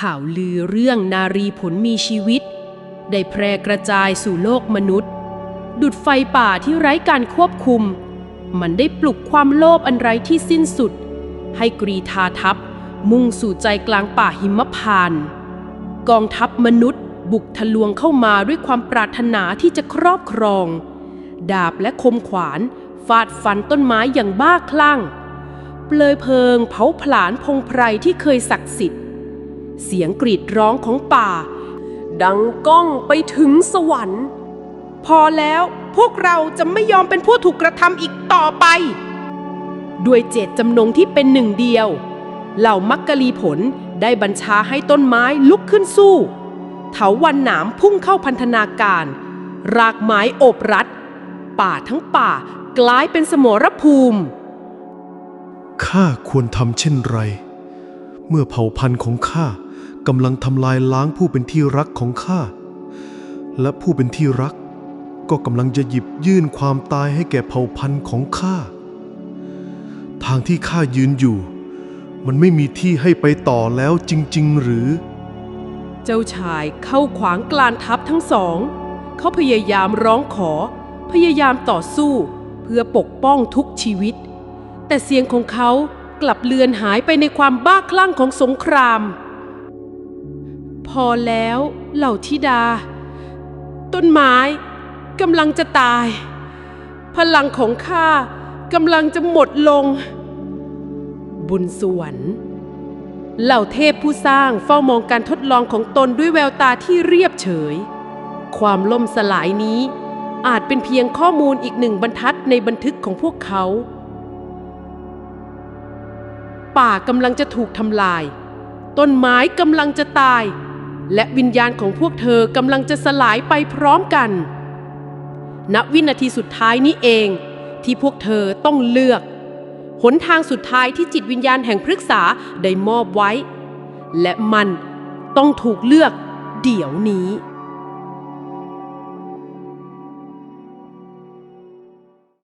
ข่าวลือเรื่องนารีผลมีชีวิต ได้แพร่กระจายสู่โลกมนุษย์ ดุดไฟป่าที่ไร้การควบคุม มันได้ปลุกความโลภอันไร้ที่สิ้นสุด ให้กรีธาทัพมุ่งสู่ใจกลางป่าหิมพานกองทัพมนุษย์บุกทะลวงเข้ามาด้วยความปรารถนาที่จะครอบครอง ดาบและคมขวานฟาดฟันต้นไม้อย่างบ้าคลั่ง เปลยเพลิงเผาผลาญพงไพรที่เคยศักดิ์สิทธิ เสียงกรีดร้องของป่า ดังก้องไปถึงสวรรค์ พอแล้วพวกเราจะไม่ยอมเป็นผู้ถูกกระทำอีกต่อไป ด้วยเจตจำนงที่เป็นหนึ่งเดียว เหล่ามักกะลีผลได้บัญชาให้ต้นไม้ลุกขึ้นสู้ เถาวันหนามพุ่งเข้าพันธนาการ รากไม้โอบรัด ป่าทั้งป่ากลายเป็นสมรภูมิ ข้าควรทำเช่นไร เมื่อเผ่าพันธุ์ของข้า กำลังทำลายล้างผู้เป็นที่รักของข้า และผู้เป็นที่รัก ก็กำลังจะหยิบยื่นความตายให้แก่เผ่าพันธุ์ของข้า ทางที่ข้ายืนอยู่ มันไม่มีที่ให้ไปต่อแล้วจริง ๆ หรือ เจ้าชายเข้าขวางกลานทัพทั้งสอง เขาพยายามร้องขอ พยายามต่อสู้ เพื่อปกป้องทุกชีวิต แต่เสียงของเขากลับเลือนหายไปในความบ้าคลั่งของสงคราม พอแล้วเหล่าธิดา ต้นไม้กำลังจะตาย พลังของข้ากำลังจะหมดลง บุญสวรรค์เหล่าเทพผู้สร้างเฝ้ามองการทดลองของตนด้วยแววตาที่เรียบเฉย ความล่มสลายนี้อาจเป็นเพียงข้อมูลอีกหนึ่งบรรทัดในบันทึกของพวกเขา ป่ากำลังจะถูกทำลาย ต้นไม้กำลังจะตาย และวิญญาณของพวกเธอกำลังจะสลายไปพร้อมกัน ณ วินาทีสุดท้ายนี้เองที่พวกเธอต้องเลือก หนทางสุดท้ายที่จิตวิญญาณแห่งพฤกษาได้มอบไว้ และมันต้องถูกเลือกเดี๋ยวนี้